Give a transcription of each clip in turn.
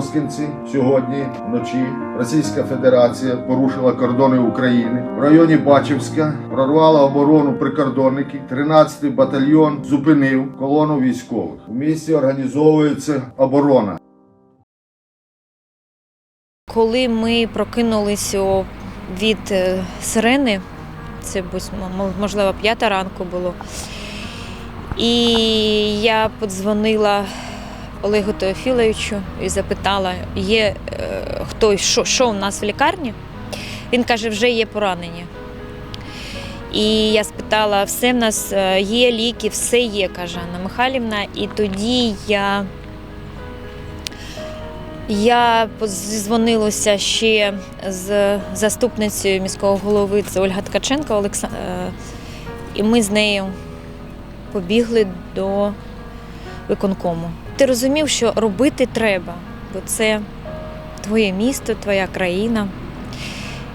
Шановні сьогодні вночі Російська Федерація порушила кордони України. В районі Бачівська прорвала оборону прикордонників. 13-й батальйон зупинив колону військових. У місті організовується оборона. Коли ми прокинулися від е, сирени, це можливо п'ята ранку було. І я подзвонила Олегу Теофіловичу і запитала, є е, хтось, що, що у нас в лікарні. Він каже, вже є поранення. І я спитала, все в нас е, є ліки, все є, каже Анна Михайлівна. І тоді я я подзвонилася ще з заступницею міського голови, це Ольга Ткаченко Олекса... е, і ми з нею побігли до виконкому. Ти розумів, що робити треба, бо це твоє місто, твоя країна.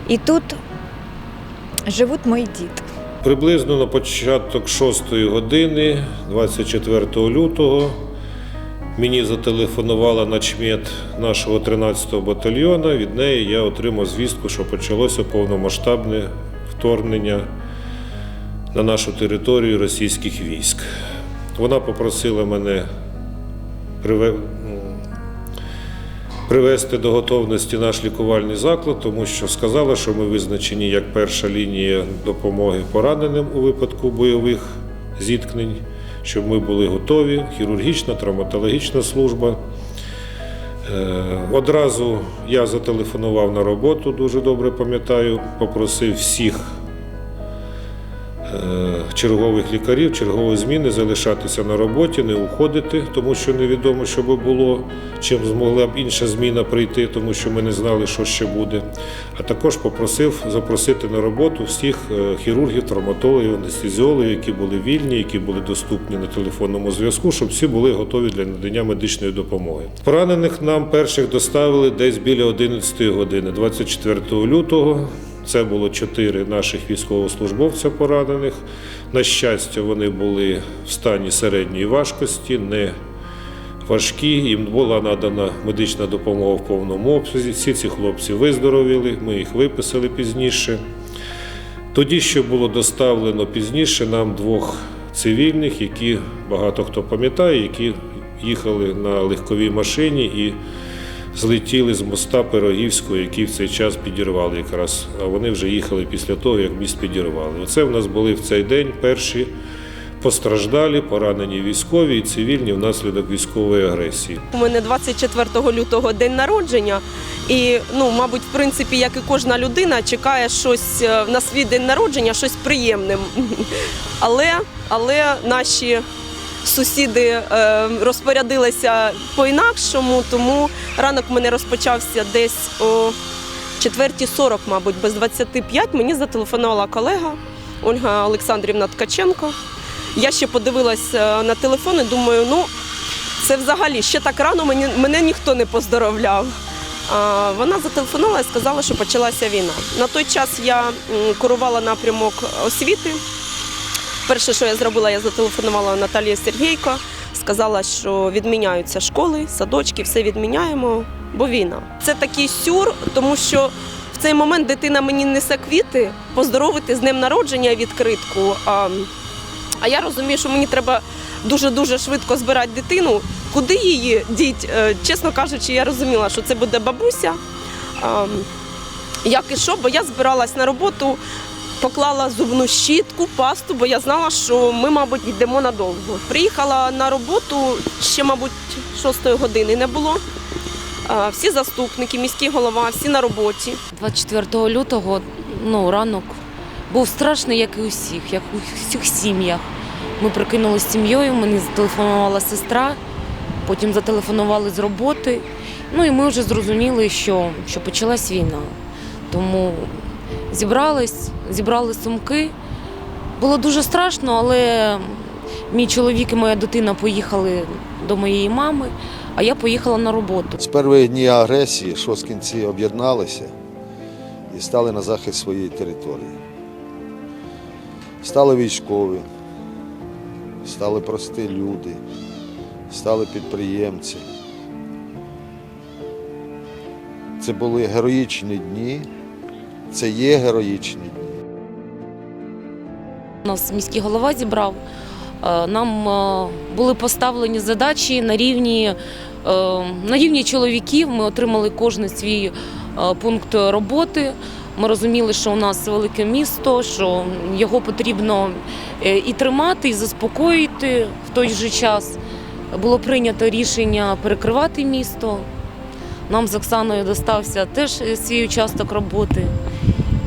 І тут живуть мої діти. Приблизно на початок 6-ї години, 24 лютого, мені зателефонувала начмет нашого 13-го батальйону. Від неї я отримав звістку, що почалося повномасштабне вторгнення на нашу територію російських військ. Вона попросила мене привести до готовності наш лікувальний заклад, тому що сказала, що ми визначені як перша лінія допомоги пораненим у випадку бойових зіткнень, щоб ми були готові, хірургічна, травматологічна служба. Е, Одразу я зателефонував на роботу, дуже добре пам'ятаю, попросив всіх чергових лікарів, чергової зміни залишатися на роботі, не уходити, тому що невідомо, що би було, чим змогла б інша зміна прийти, тому що ми не знали, що ще буде. А також попросив запросити на роботу всіх е, хірургів, травматологів, анестезіологів, які були вільні, які були доступні на телефонному зв'язку, щоб всі були готові для надання медичної допомоги. Поранених нам перших доставили десь біля 11 години, 24 лютого. Це було чотири наших військовослужбовця поранених. На щастя, вони були в стані середньої важкості, не важкі. Їм була надана медична допомога в повному обсязі. Всі ці хлопці виздоровіли, ми їх виписали пізніше. Тоді ще було доставлено пізніше нам двох цивільних, які багато хто пам'ятає, які їхали на легковій машині і злетіли з моста Пирогівського, який в цей час підірвали якраз. А вони вже їхали після того, як міст підірвали. Оце в нас були в цей день перші постраждалі, поранені військові і цивільні внаслідок військової агресії. У мене 24 лютого день народження, і ну, мабуть, в принципі, як і кожна людина, чекає щось е, на свій день народження, щось приємне. Але, але наші сусіди е, розпорядилися по-інакшому, тому ранок мене розпочався десь о 4.40, мабуть, без 25. Мені зателефонувала колега Ольга Олександрівна Ткаченко. Я ще подивилася на телефон і думаю, ну це взагалі ще так рано мені, мене ніхто не поздоровляв. А, вона зателефонувала і сказала, що почалася війна. На той час я курувала напрямок освіти. Перше, що я зробила, я зателефонувала Наталії Сергійко, сказала, що відміняються школи, садочки, все відміняємо, бо війна. Це такий сюр, тому що в цей момент дитина мені несе квіти, поздоровити з днем народження відкритку. А, а я розумію, що мені треба дуже-дуже швидко збирати дитину. Куди її діть? Е, Чесно кажучи, я розуміла, що це буде бабуся. Як і що, бо я збиралась на роботу, поклала зубну щітку, пасту, бо я знала, що ми, мабуть, йдемо надовго. Приїхала на роботу ще, мабуть, 6 години не було. Всі заступники, міський голова, всі на роботі. 24 лютого ну, ранок був страшний, як і у всіх, як у всіх сім'ях. Ми прикинулися з сім'єю, мені зателефонувала сестра, потім зателефонували з роботи. Ну і ми вже зрозуміли, що, що почалась війна. Тому зібрались, зібрали сумки. Було дуже страшно, але мій чоловік і моя дитина поїхали до моєї мами, а я поїхала на роботу. З перших днів агресії шосткинці об'єдналися і стали на захист своєї території. Стали військові, стали прості люди, стали підприємці. Це були героїчні дні, це є героїчні. Нас міський голова зібрав. Е, Нам е, були поставлені задачі на рівні, е, на рівні чоловіків. Ми отримали кожен свій пункт роботи. Ми розуміли, що у нас велике місто, що його потрібно і тримати, і заспокоїти в той же час. Було прийнято рішення перекривати місто. Нам з Оксаною достався теж свій участок роботи.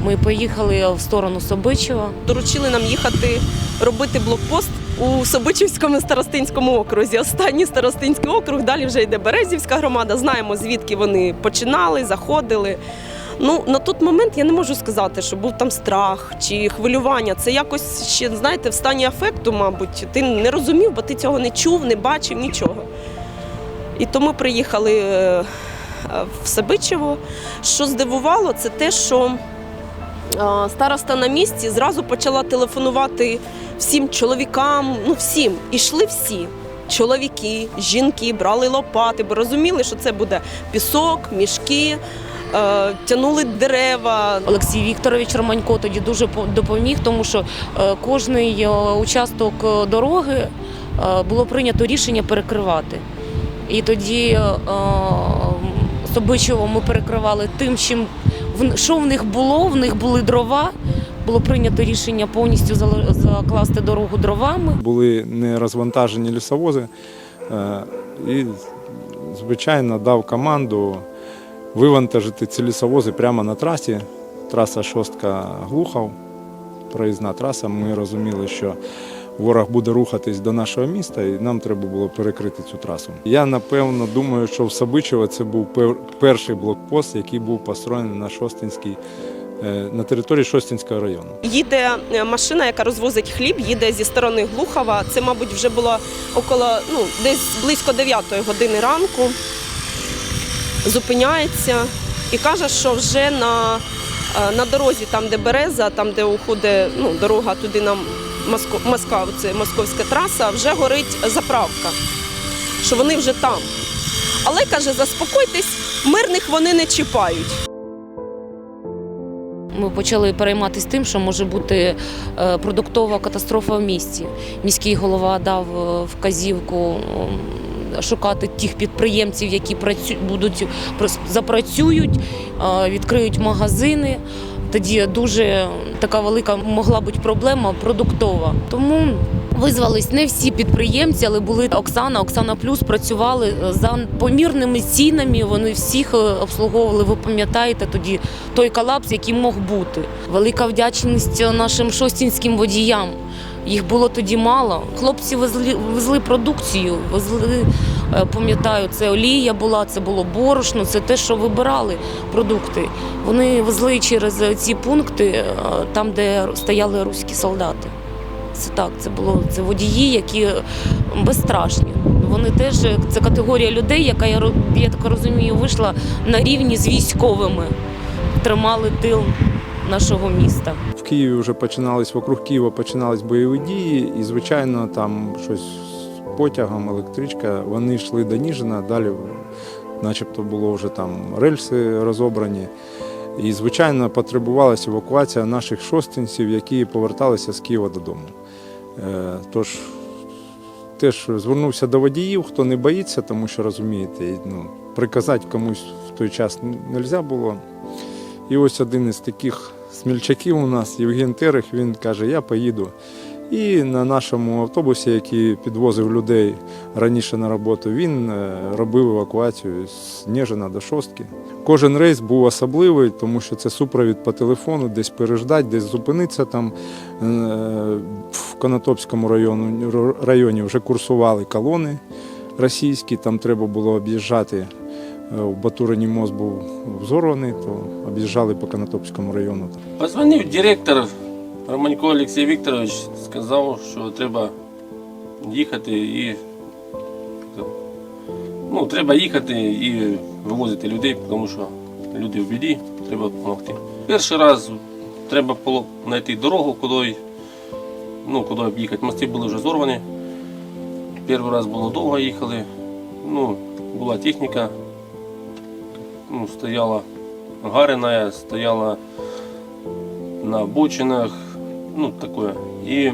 Ми поїхали в сторону Собичева. Доручили нам їхати робити блокпост у Собичівському старостинському окрузі. Останній старостинський округ, далі вже йде Березівська громада. Знаємо, звідки вони починали, заходили. Ну, на той момент я не можу сказати, що був там страх чи хвилювання. Це якось ще, знаєте, в стані афекту, мабуть. Ти не розумів, бо ти цього не чув, не бачив, нічого. І тому приїхали е, в Сабичево. Що здивувало, це те, що староста на місці зразу почала телефонувати всім чоловікам, ну всім. Ішли всі. Чоловіки, жінки брали лопати, бо розуміли, що це буде пісок, мішки, е, тянули дерева. Олексій Вікторович Романько тоді дуже допоміг, тому що е, кожний е, участок е, дороги е, було прийнято рішення перекривати. І тоді е, Собичево ми перекривали тим, чим що в них було. В них були дрова. Було прийнято рішення повністю закласти дорогу дровами. були не розвантажені лісовози. Е, І, звичайно, дав команду вивантажити ці лісовози прямо на трасі. Траса шостка Глухов, проїзна траса. Ми розуміли, що ворог буде рухатись до нашого міста, і нам треба було перекрити цю трасу. Я напевно думаю, що в Сабичево це був пер- перший блокпост, який був построєний на Шостинській, е, на території Шостинського району. Їде е, машина, яка розвозить хліб, їде зі сторони Глухова. Це, мабуть, вже було около ну, десь близько 9 години ранку. Зупиняється і каже, що вже на, е, на дорозі, там, де береза, там, де уходить ну, дорога туди на Моско, Москва, це московська траса, вже горить заправка. Що вони вже там. Але каже, заспокойтесь, мирних вони не чіпають. Ми почали перейматися тим, що може бути е, продуктова катастрофа в місті. Міський голова дав е, вказівку шукати тих підприємців, які працю... будуть запрацюють, е, відкриють магазини. Тоді дуже така велика могла бути проблема продуктова. Тому визвались не всі підприємці, але були Оксана, Оксана Плюс працювали за помірними цінами. Вони всіх е, обслуговували. Ви пам'ятаєте тоді той колапс, який мог бути. Велика вдячність нашим шостінським водіям. Їх було тоді мало. Хлопці везли, везли продукцію, везли, е, пам'ятаю, це олія була, це було борошно, це те, що вибирали продукти. Вони везли через ці пункти, е, там, де стояли руські солдати. Це так, це було це водії, які безстрашні. Вони теж це категорія людей, яка я я так розумію, вийшла на рівні з військовими, тримали тил нашого міста. В Києві вже починались вокруг Києва починались бойові дії, і звичайно там щось з потягом, електричка. Вони йшли до Ніжина, далі, начебто, було вже там рельси розобрані. І, звичайно, потребувалася евакуація наших шостинців, які поверталися з Києва додому. Е, Тож теж звернувся до водіїв, хто не боїться, тому що розумієте, ну, приказати комусь в той час не можна було. І ось один із таких смільчаків у нас, Євген Терех, він каже, я поїду. І на нашому автобусі, який підвозив людей раніше на роботу, він е, робив евакуацію з Нежина до Шостки. Кожен рейс був особливий, тому що це супровід по телефону, десь переждати, десь зупинитися там. Конотопському району, районі вже курсували колони російські, там треба було об'їжджати Е, В Батурині мост був взорваний, то об'їжджали по Конотопському району. Позвонив директор Романько Олексій Вікторович, сказав, що треба їхати і ну, треба їхати і вивозити людей, тому що люди в біді, треба допомогти. Перший раз треба було знайти дорогу, куди, ну, куди об'їхати. Мости були вже зорвані. Перший раз було довго їхали. Ну, була техніка, ну, стояла гареная, стояла на обочинах, ну такое. И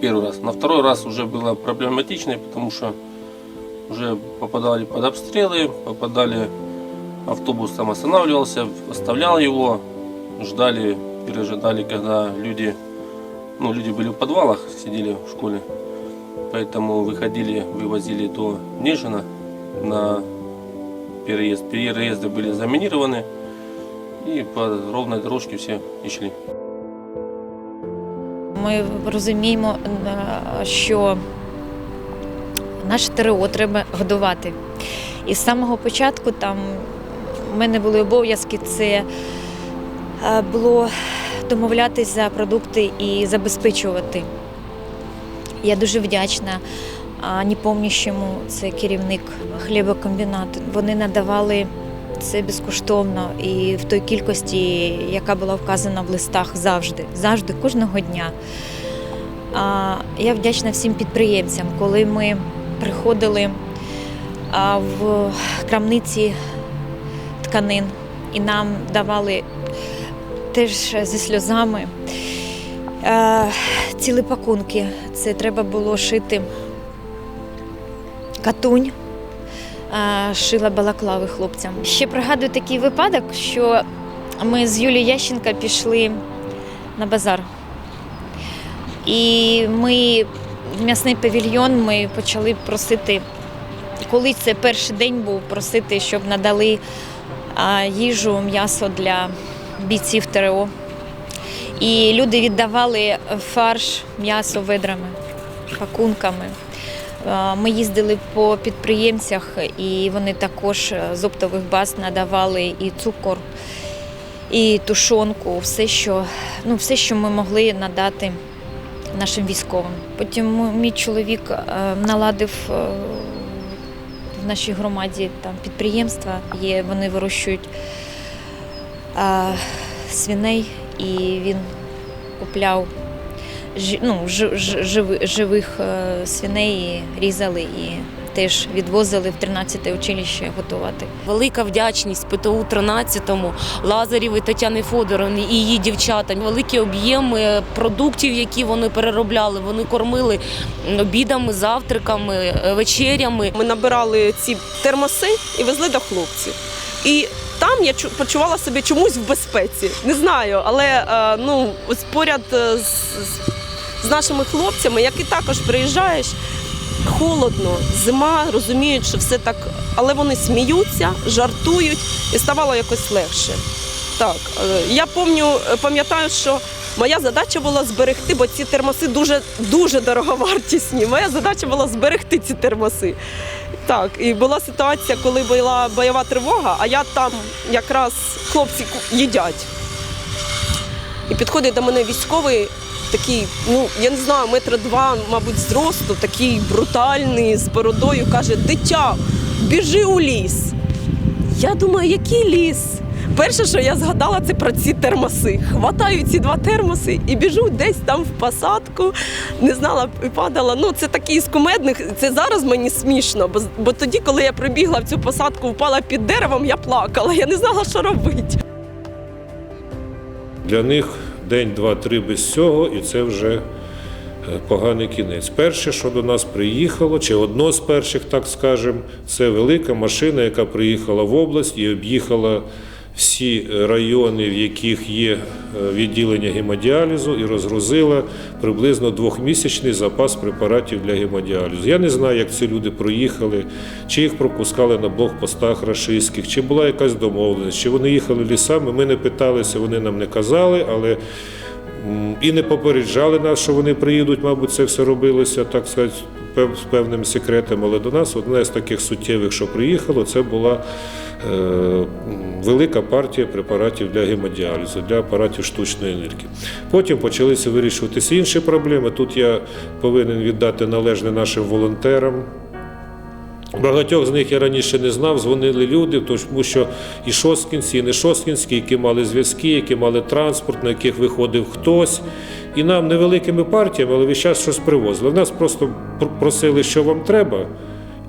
первый раз. На второй раз уже было проблематично, потому что уже попадали под обстрелы, попадали, автобус там останавливался, оставлял его, ждали, пережидали, когда люди, ну люди были в подвалах, сидели в школе, поэтому выходили, вывозили до Нежина на переезд. Переезды были заминированы, и по ровной дорожке все и шли. Ми розуміємо, е, що наше ТРО треба годувати. І з самого початку там в мене були обов'язки це е, було домовлятись за продукти і забезпечувати. Я дуже вдячна Ніпомніщому, це керівник хлібокомбінату. Вони надавали це безкоштовно і в той кількості, яка була вказана в листах завжди, завжди, кожного дня. Я вдячна всім підприємцям, коли ми приходили в крамниці тканин і нам давали теж зі сльозами е, цілі пакунки. Це треба було шити катунь, е, шила балаклави хлопцям. Ще пригадую такий випадок, що ми з Юлією Ященка пішли на базар. І ми в м'ясний павільйон ми почали просити, коли це перший день був, просити, щоб надали їжу, м'ясо для бійців ТРО. І люди віддавали фарш, м'ясо ведрами, пакунками. Ми їздили по підприємцях, і вони також з оптових баз надавали і цукор, і тушонку, все, що, ну, все, що ми могли надати нашим військовим. Потім мій чоловік е, наладив е, в нашій громаді там підприємства, є, вони вирощують е, свиней, і він купляв жи- ну, жи- жи- живи- живих е, свиней, і різали і теж відвозили в 13-те училище готувати. Велика вдячність ПТУ 13-му, Лазарєві Тетяни Фодоровні і її дівчатам. Великі об'єми продуктів, які вони переробляли. Вони кормили обідами, завтраками, е, вечерями. Ми набирали ці термоси і везли до хлопців. І там я почувала себе чомусь в безпеці. Не знаю, але е, ну ось поряд е, з, з- нашими хлопцями, які також приїжджаєш. Холодно, зима, розуміють, що все так, але вони сміються, жартують і ставало якось легше. Так, е, я пам'ятаю, що моя задача була зберегти, бо ці термоси дуже дуже дороговартісні. Моя задача була зберегти ці термоси. Так, і була ситуація, коли була бойова тривога, а я там якраз хлопці їдять. І підходить до мене військовий, такий, ну я не знаю, метра два, мабуть, зросту, такий брутальний, з бородою, каже: дитя, біжи у ліс. Я думаю, який ліс? Перше, що я згадала, це про ці термоси. Хватаю ці два термоси і біжу десь там в посадку. Не знала і падала. Ну це такий з кумедних. Це зараз мені смішно, бо, бо тоді, коли я прибігла в цю посадку, впала під деревом, я плакала. Я не знала, що робити. Для них день, два, три без цього, і це вже е, поганий кінець. Перше, що до нас приїхало, чи одно з перших, так скажемо, це велика машина, яка приїхала в область і об'їхала всі райони, в яких є е, відділення гемодіалізу, і розгрузила приблизно двохмісячний запас препаратів для гемодіалізу. Я не знаю, як ці люди проїхали, чи їх пропускали на блокпостах рашистських, чи була якась домовленість, чи вони їхали лісами. Ми не питалися, вони нам не казали, але і не попереджали нас, що вони приїдуть. Мабуть, це все робилося, так сказати, з певним секретом. Але до нас одне з таких суттєвих, що приїхало, це була е, велика партія препаратів для гемодіалізу, для апаратів штучної енергії. Потім почалися вирішуватися інші проблеми. Тут я повинен віддати належне нашим волонтерам. Багатьох з них я раніше не знав, дзвонили люди, тому що і шосткінці, і не шосткінські, які мали зв'язки, які мали транспорт, на яких виходив хтось. І нам невеликими партіями, але весь час щось привозили. Нас просто пр- просили, що вам треба.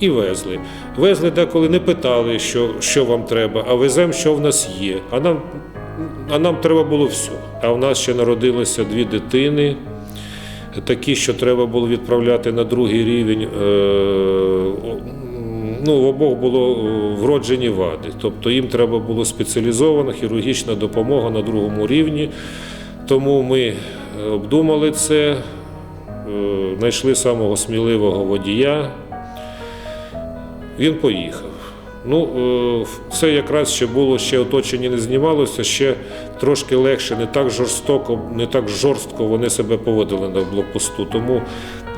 і везли. Везли деколи не питали, що, що вам треба, а веземо, що в нас є. А нам, а нам треба було все. А в нас ще народилося дві дитини. Такі, що треба було відправляти на другий рівень. Е, ну, в обох було е, вроджені вади. Тобто їм треба було спеціалізована хірургічна допомога на другому рівні. Тому ми е, обдумали це, е, знайшли самого сміливого водія. Він поїхав. Ну, це якраз ще було, ще оточення не знімалося, ще трошки легше, не так жорстоко, не так жорстко вони себе поводили на блокпосту. Тому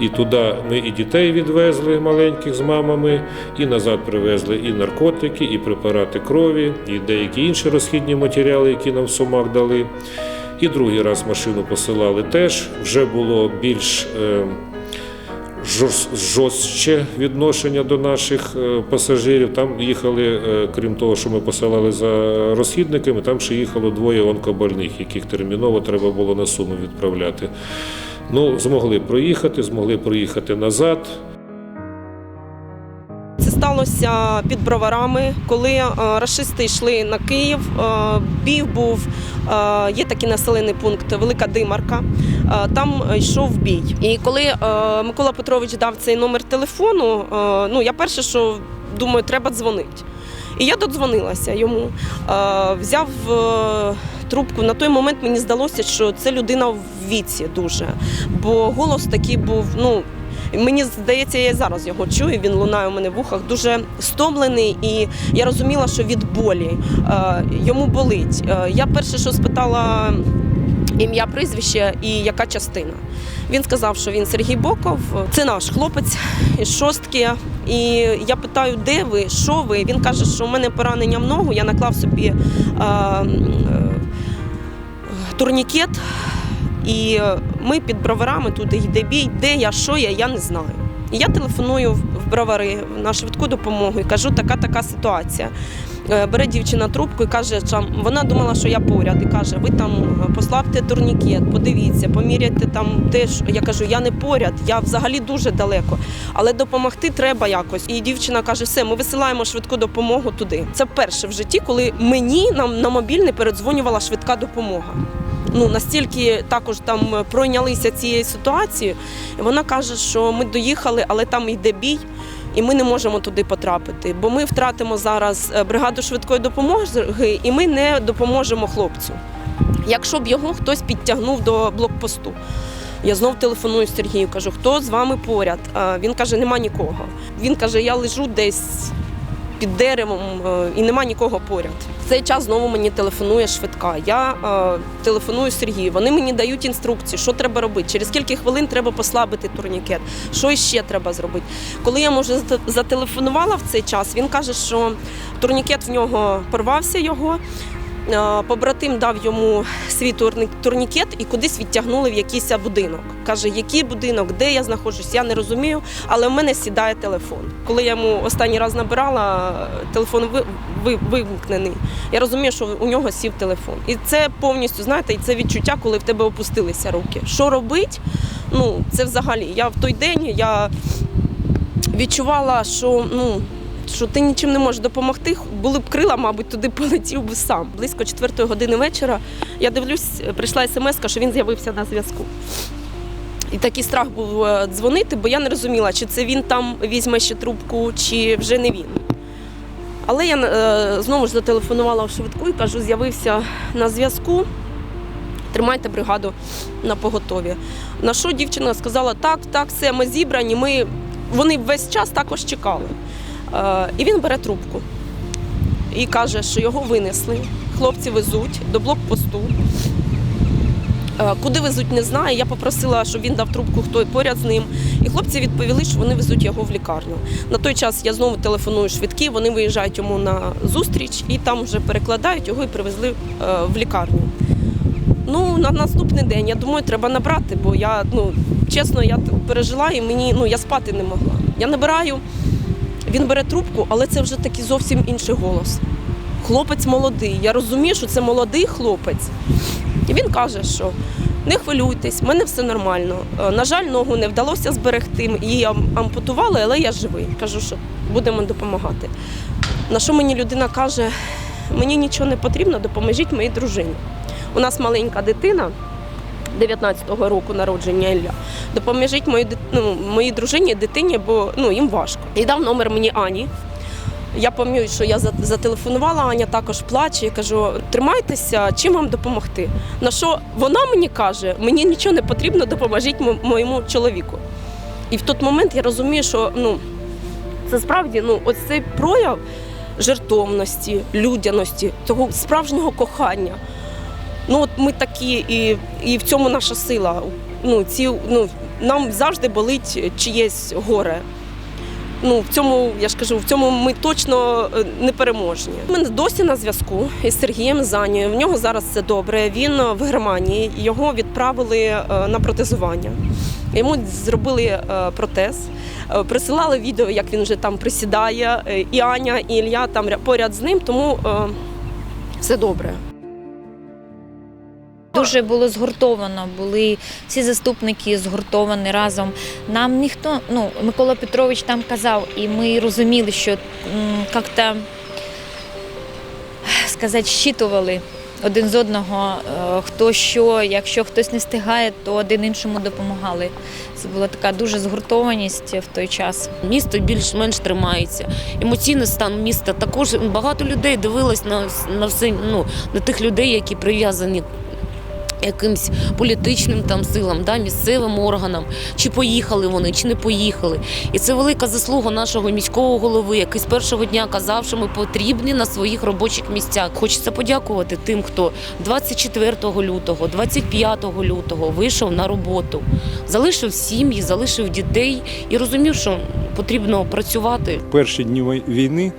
і туди ми і дітей відвезли маленьких з мамами, і назад привезли і наркотики, і препарати крові, і деякі інші розхідні матеріали, які нам в Сумах дали. І другий раз машину посилали теж. Вже було більш е, жорстче відношення до наших е, пасажирів. Там їхали, е, крім того, що ми посилали за розхідниками, там ще їхало двоє онкобольних, яких терміново треба було на суму відправляти. Ну, змогли проїхати, змогли проїхати назад. Це сталося під броварами, коли е, рашисти йшли на Київ. Е, бій був, е, є такий населений пункт Велика Димарка. Там йшов бій. І коли Микола Петрович дав цей номер телефону, ну я перше, що думаю, треба дзвонити. І я додзвонилася йому, взяв трубку. На той момент мені здалося, що це людина віці дуже, бо голос такий був, ну. Мені здається, я зараз його чую. Він лунає у мене в ухах, дуже стомлений, і я розуміла, що від болі е, йому болить. Е, я перше, що спитала ім'я, прізвище і яка частина. Він сказав, що він Сергій Боков, це наш хлопець із шостки. І я питаю, де ви, що ви? Він каже, що у мене поранення в ногу, я наклав собі е, е, турнікет. І е, ми під броварами туди йде бій, де я, що я, я не знаю. І я телефоную в бровари на швидку допомогу і кажу, така така ситуація. Е, Бере дівчина трубку і каже, що вона думала, що я поряд, і каже: ви там е, послабте турнікет, подивіться, поміряйте там теж. Я кажу, я не поряд, я взагалі дуже далеко. Але допомогти треба якось. І дівчина каже: все, ми висилаємо швидку допомогу туди. Це перше в житті, коли мені на, на мобільний передзвонювала швидка допомога ну настільки також там пройнялися цією ситуацією. Вона каже, що ми доїхали, але там йде бій. І ми не можемо туди потрапити, бо ми втратимо зараз е, бригаду швидкої допомоги, і ми не допоможемо хлопцю. Якщо б його хтось підтягнув до блокпосту, я знов телефоную Сергію, кажу, хто з вами поряд? Він каже, нема нікого. Він каже, я лежу десь під деревом е, і нема нікого поряд. Цей час знову мені телефонує швидка. Я е, телефоную Сергію. Вони мені дають інструкції, що треба робити, через скільки хвилин треба послабити турнікет, що ще треба зробити. Коли я може зателефонувала в цей час, він каже, що турнікет в нього порвався його. Побратим дав йому свій турні- турнікет і кудись відтягнули в якийсь будинок. Каже, який будинок, де я знаходжусь, я не розумію, але в мене сідає телефон. Коли я йому останній раз набирала, телефон ви, ви, вимкнений. Я розумію, що у нього сів телефон. І це повністю, знаєте, і це відчуття, коли в тебе опустилися руки. Що робити? Ну, це взагалі. Я в той день я відчувала, що ну. Що ти нічим не можеш допомогти, були б крила, мабуть, туди полетів би сам. Близько четвертої години вечора я дивлюсь, прийшла смс, що він з'явився на зв'язку. І такий страх був е, дзвонити, бо я не розуміла, чи це він там візьме ще трубку, чи вже не він. Але я е, знову ж зателефонувала в швидку і кажу, з'явився на зв'язку. Тримайте бригаду на поготові. На що дівчина сказала, так, так, все, ми зібрані, ми... вони весь час також чекали. Е, І він бере трубку і каже, що його винесли. Хлопці везуть до блокпосту. Е, Куди везуть, не знаю. Я попросила, щоб він дав трубку, хто поряд з ним. І хлопці відповіли, що вони везуть його в лікарню. На той час я знову телефоную швидкі, вони виїжджають йому на зустріч і там вже перекладають його і привезли е, в лікарню. Ну, на наступний день я думаю, треба набрати, бо я, ну, чесно, я пережила і мені ну, я спати не могла. Я набираю, він бере трубку, але це вже такий зовсім інший голос. Хлопець молодий. Я розумію, що це молодий хлопець. І він каже, що не хвилюйтесь, в мене все нормально. Е, На жаль, ногу не вдалося зберегти, її ампутували, але я живий. Кажу, що будемо допомагати. На що мені людина каже: мені нічого не потрібно, допоможіть моїй дружині. У нас маленька дитина. 19-го року народження Ілля. Допоможіть моїй, ну, моїй дружині, дитині, бо ну, їм важко. І дав номер мені Ані. Я пам'ятаю, що я за- зателефонувала, Аня також плаче. Я кажу, тримайтеся, чим вам допомогти. На що вона мені каже, мені нічого не потрібно, допоможіть моєму чоловіку. І в той момент я розумію, що ну, це справді ну, ось цей прояв жертовності, людяності, того справжнього кохання. Ну, от ми такі, і, і в цьому наша сила. Ну, ці, ну, нам завжди болить чиєсь горе. Ну, в цьому, я ж кажу, в цьому ми точно е, непереможні. Ми досі на зв'язку із Сергієм Занією. В нього зараз все добре. Він е, в Германії. Його відправили е, на протезування. Йому зробили протез, присилали відео, як він вже там присідає. І Аня, і Ілля там ря- поряд з ним, тому все добре. Дуже було згуртовано, були всі заступники згуртовані разом. Нам ніхто, ну Микола Петрович там казав, і ми розуміли, що як-то сказати, щитували один з одного, е, хто що, якщо хтось не встигає, то один іншому допомагали. Це була така дуже згуртованість в той час. Місто більш-менш тримається. Емоційний стан міста також багато людей дивилось на, на все, ну, на тих людей, які прив'язані якимсь політичним там силам, да, місцевим органам, чи поїхали вони, чи не поїхали. І це велика заслуга нашого міського голови, який з першого дня казав, що ми потрібні на своїх робочих місцях. Хочеться подякувати тим, хто 24 лютого, 25 лютого вийшов на роботу, залишив сім'ї, залишив дітей і розумів, що потрібно працювати. Перші дні війни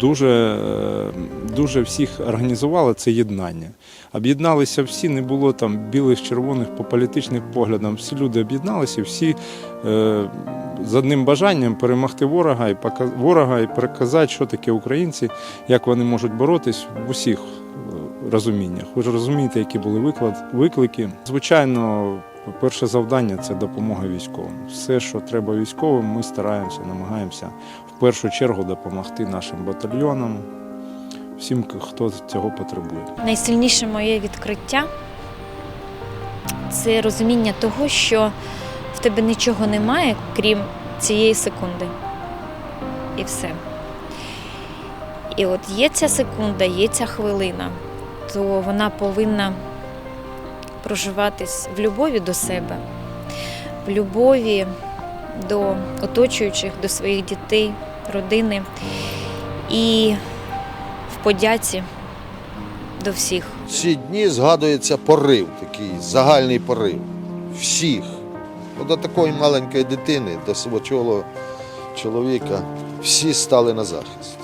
дуже, е, дуже всіх організувало це єднання. Об'єдналися всі, не було там білих, червоних по політичних поглядам. Всі люди об'єдналися, всі е, з одним бажанням перемогти ворога і пока- ворога і переказати, що таке українці, як вони можуть боротись в усіх е, розуміннях. Ви ж розумієте, які були виклад, виклики. Звичайно, перше завдання це допомога військовим. Все, що треба військовим, ми стараємося, намагаємося в першу чергу допомогти нашим батальйонам, всім, хто цього потребує. Найсильніше моє відкриття це розуміння того, що в тебе нічого немає, крім цієї секунди. І все. І от є ця секунда, є ця хвилина, то вона повинна проживатись в любові до себе, в любові до оточуючих, до своїх дітей, родини і в подяці до всіх. Ці дні згадується порив, такий загальний порив. Всіх. До такої маленької дитини, до свого чоло- чоловіка, всі стали на захист.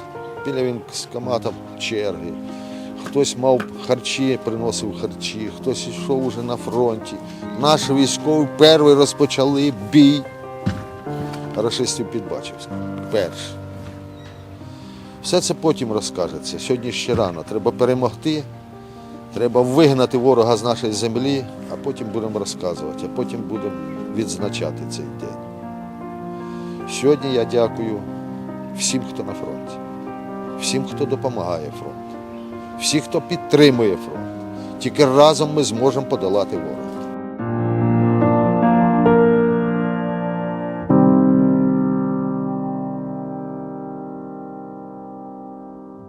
Біля він військкомата черги. Хтось мав харчі, приносив харчі, хтось йшов уже на фронті. Наші військові перші розпочали бій рашистів під Бачівськом. Перший. Все це потім розкажеться. Сьогодні ще рано. Треба перемогти. Треба вигнати ворога з нашої землі, а потім будемо розказувати, а потім будемо відзначати цей день. Сьогодні я дякую всім, хто на фронті, всім, хто допомагає фронту, всім, хто підтримує фронт. Тільки разом ми зможемо подолати ворога.